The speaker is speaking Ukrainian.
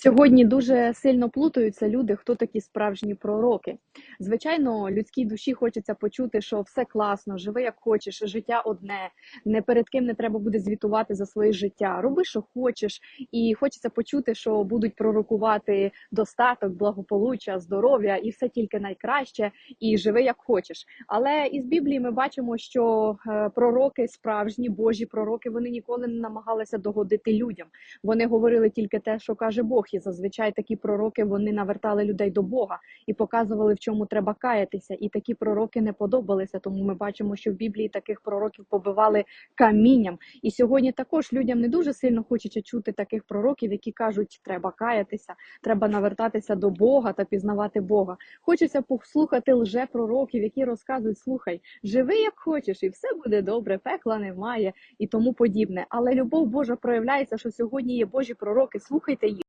Сьогодні дуже сильно плутаються люди, хто такі справжні пророки. Звичайно, людській душі хочеться почути, що все класно, живи як хочеш, життя одне, не перед ким не треба буде звітувати за своє життя. Роби, що хочеш, і хочеться почути, що будуть пророкувати достаток, благополуччя, здоров'я і все тільки найкраще, і живи як хочеш. Але із Біблії ми бачимо, що е, пророки, справжні Божі пророки, вони ніколи не намагалися догодити людям. Вони говорили тільки те, що каже Бог, і зазвичай такі пророки вони навертали людей до Бога і показували, в чому треба каятися. І такі пророки не подобалися. Тому ми бачимо, що в Біблії таких пророків побивали камінням. І сьогодні також людям не дуже сильно хочеться чути таких пророків, які кажуть, треба каятися, треба навертатися до Бога та пізнавати Бога. Хочеться послухати лже-пророків, які розказують: слухай, живи як хочеш, і все буде добре, пекла немає і тому подібне. Але любов Божа проявляється, що сьогодні є Божі пророки. Слухайте їх.